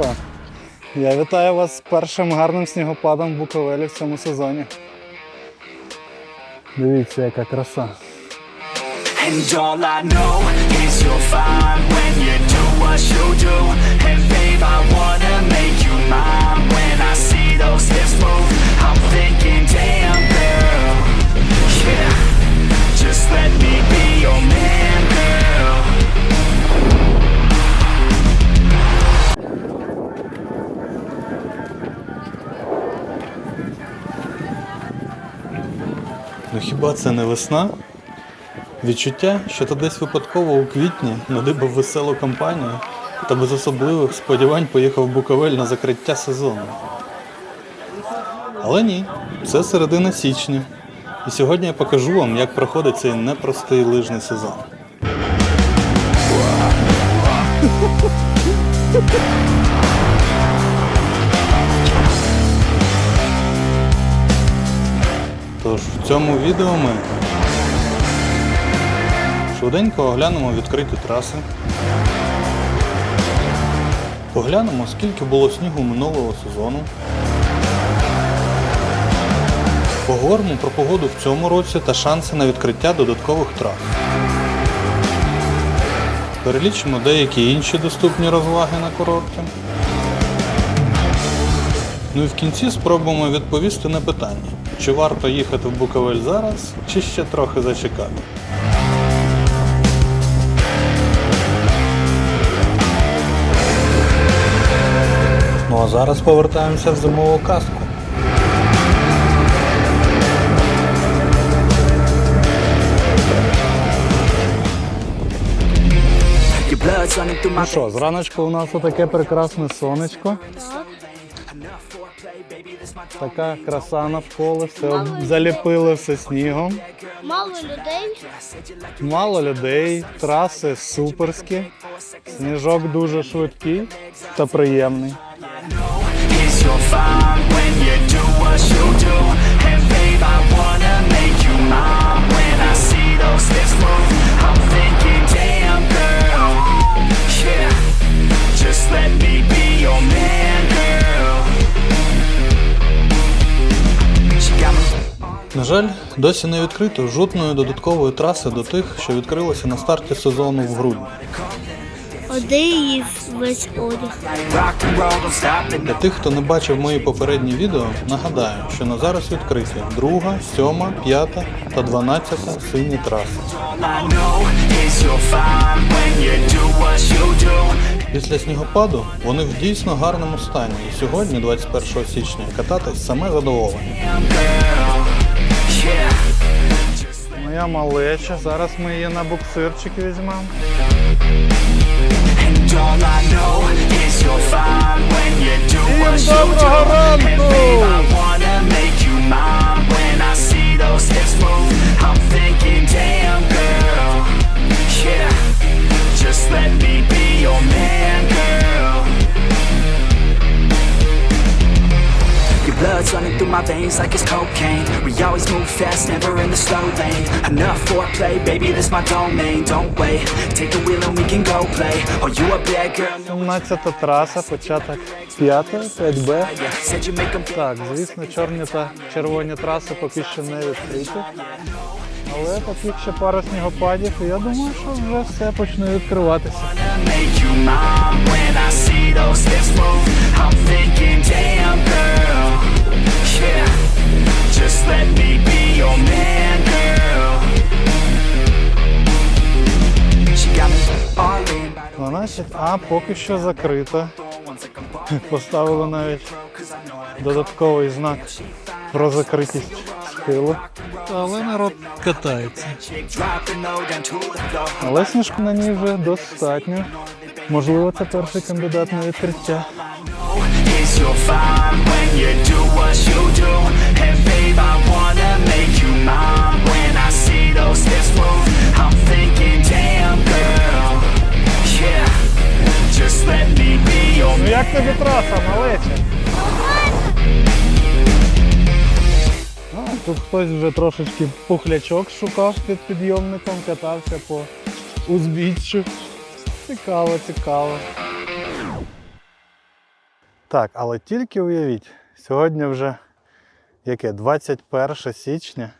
що, я вітаю вас з першим гарним снігопадом в Буковелі в цьому сезоні. Дивіться, яка краса. And all I know is you're fine when you do what you do. And babe, I wanna make you mine. When I see those hips move, I'm thinking, damn girl, yeah. Just let me be your man, Хіба це не весна? Відчуття, що ти десь випадково у квітні надибав веселу компанію та без особливих сподівань поїхав в Буковель на закриття сезону. Але ні, це середина січня. І сьогодні я покажу вам, як проходить цей непростий лижний сезон. Тож в цьому відео ми швиденько оглянемо відкриті траси. Поглянемо, скільки було снігу минулого сезону. Поговоримо про погоду в цьому році та шанси на відкриття додаткових трас. Перелічимо деякі інші доступні розваги на курорті. Ну і в кінці спробуємо відповісти на питання, чи варто їхати в Буковель зараз, чи ще трохи зачекати. Ну а зараз повертаємося в зимову казку. Ну що, зраночку у нас отаке прекрасне сонечко. Така краса навколо, все заліпило все снігом. Мало людей. Мало людей, траси суперські, сніжок дуже швидкий та приємний. I wanna make you mine. When I see those move, I'm thinking, жаль, досі не відкрито жодної додаткової траси до тих, що відкрилися на старті сезону в грудні. Весь одяг. Для тих, хто не бачив мої попередні відео, нагадаю, що на зараз відкриті друга, сьома, п'ята та дванадцята сині траси. Після снігопаду вони в дійсно гарному стані, і сьогодні, 21 січня, кататись саме задоволення. Damn girl, yeah. Моя малеча, зараз ми її на буксирчик візьмемо. And all I know veins like it's cocaine. We always move fast, never in the slow lane. Enough foreplay, baby, this my domain. Don't wait, take the wheel and we can go play. Oh, you a bad girl, no 17 траса, початок 5, 5Б. yeah. Said you make 'em feel Так, звісно, чорні та червоні траси поки що не відкриті. Але поки ще пара снігопадів, і я думаю, що вже все почне відкриватися. I'm thinking, damn girl, the 12 А поки що закрита. Поставили навіть додатковий знак про закритість схилу. Але народ катається. Але сніжку на ній вже достатньо. Можливо, це перший кандидат на відкриття. Is you're fine when you do what you do. And babe, I wanna make you mine. When I see those hips move, I'm thinking, damn girl, yeah. Just let me be your Ну як тобі траса, малече? А, тут хтось вже трошечки пухлячок шукав під підйомником, катався по узбіччю. Цікаво, цікаво. Так, але тільки уявіть, сьогодні вже яке 21 січня,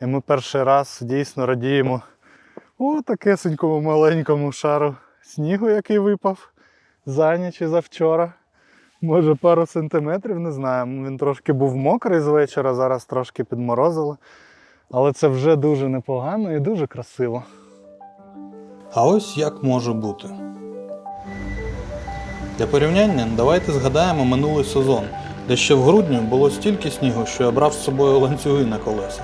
і ми перший раз дійсно радіємо у такесенькому маленькому шару снігу, який випав за ніч і завчора. Може пару сантиметрів, не знаю. Він трошки був мокрий з вечора, зараз трошки підморозило. Але це вже дуже непогано і дуже красиво. А ось як може бути. Для порівняння давайте згадаємо минулий сезон, де ще в грудні було стільки снігу, що я брав з собою ланцюги на колеса.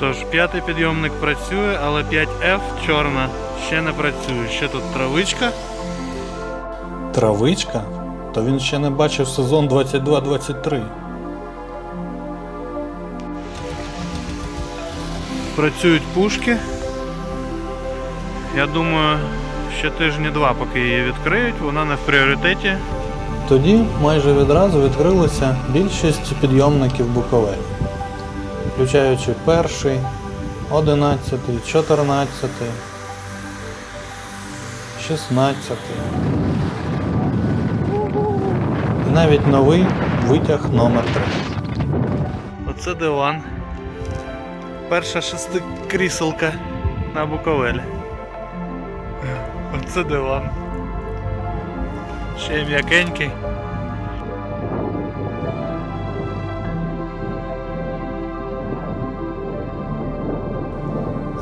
Тож п'ятий підйомник працює, але 5F чорна ще не працює. Ще тут травичка. Травичка? То він ще не бачив сезон 22-23. Працюють пушки. Я думаю, ще тижні два, поки її відкриють, вона не в пріоритеті. Тоді майже відразу відкрилися більшість підйомників Буковель, включаючи перший, одинадцятий, чотирнадцятий, шістнадцятий. І навіть новий витяг номер 3 Оце диван. Перша шестикріселка на Буковелі. Оце диван. Ще й м'якенький.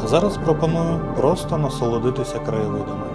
А зараз пропоную просто насолодитися краєвидами.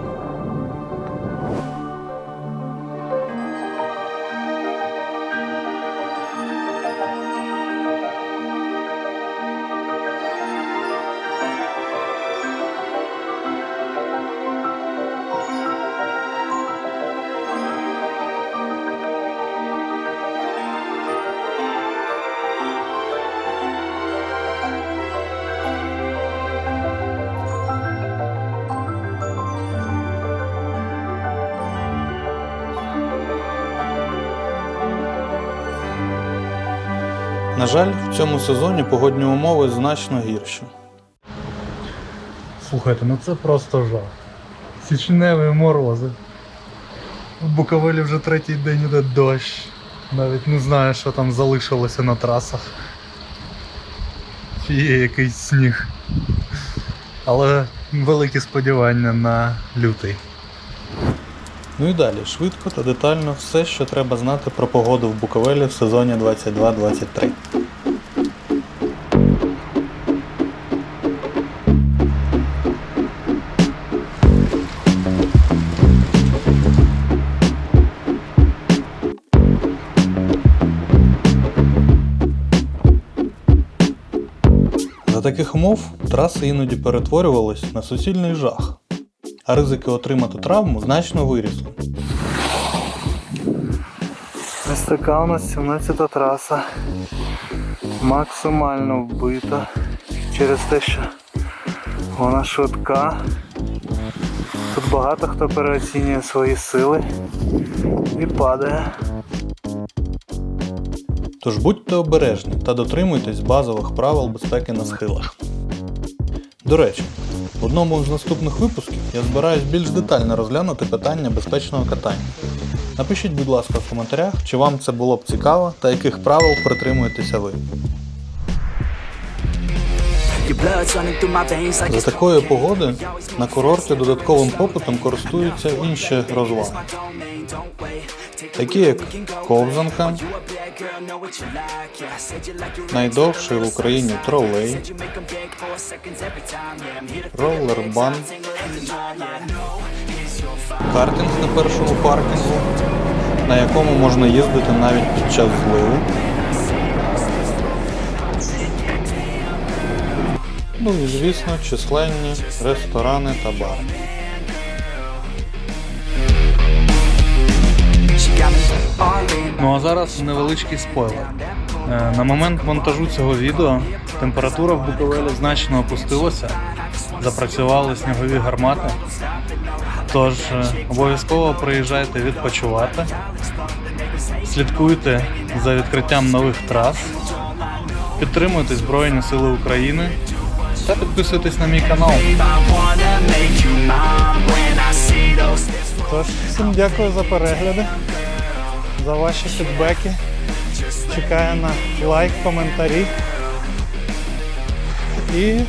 На жаль, в цьому сезоні погодні умови значно гірші. Слухайте, ну це просто жах. Січневі морози. В Буковелі вже третій день іде дощ. Навіть не знаю, що там залишилося на трасах. Чи є якийсь сніг. Але великі сподівання на лютий. Ну і далі, швидко та детально все, що треба знати про погоду в Буковелі в сезоні 22-23. За таких умов траси іноді перетворювались на суцільний жах, а ризики отримати травму значно вирісли. Ось така у нас 17 траса. Максимально вбита. Через те, що вона швидка. Тут багато хто переоцінює свої сили і падає. Тож будьте обережні та дотримуйтесь базових правил безпеки на схилах. До речі, в одному з наступних випусків я збираюсь більш детально розглянути питання безпечного катання. Напишіть, будь ласка, в коментарях, чи вам це було б цікаво та яких правил притримуєтеся ви. За такої погоди на курорті додатковим попитом користуються інші розваги, такі як ковзанка, найдовший в Україні тролей, your картинг на першому паркінгу, на якому можна їздити навіть під час зливу. Ну і звісно, численні ресторани та бари. Ну а зараз невеличкий спойлер. Е, На момент монтажу цього відео температура в Буковелі значно опустилася, запрацювали снігові гармати. Тож е, обов'язково приїжджайте відпочивати, слідкуйте за відкриттям нових трас, підтримуйте Збройні Сили України та підписуйтесь на мій канал. Тож, всім дякую за перегляди. За ваші фідбеки. Чекаю на лайк, коментарі. І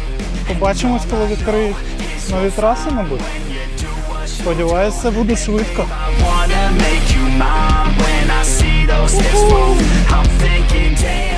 побачимось, коли відкриють нові траси, мабуть. Сподіваюсь, це буде швидко. I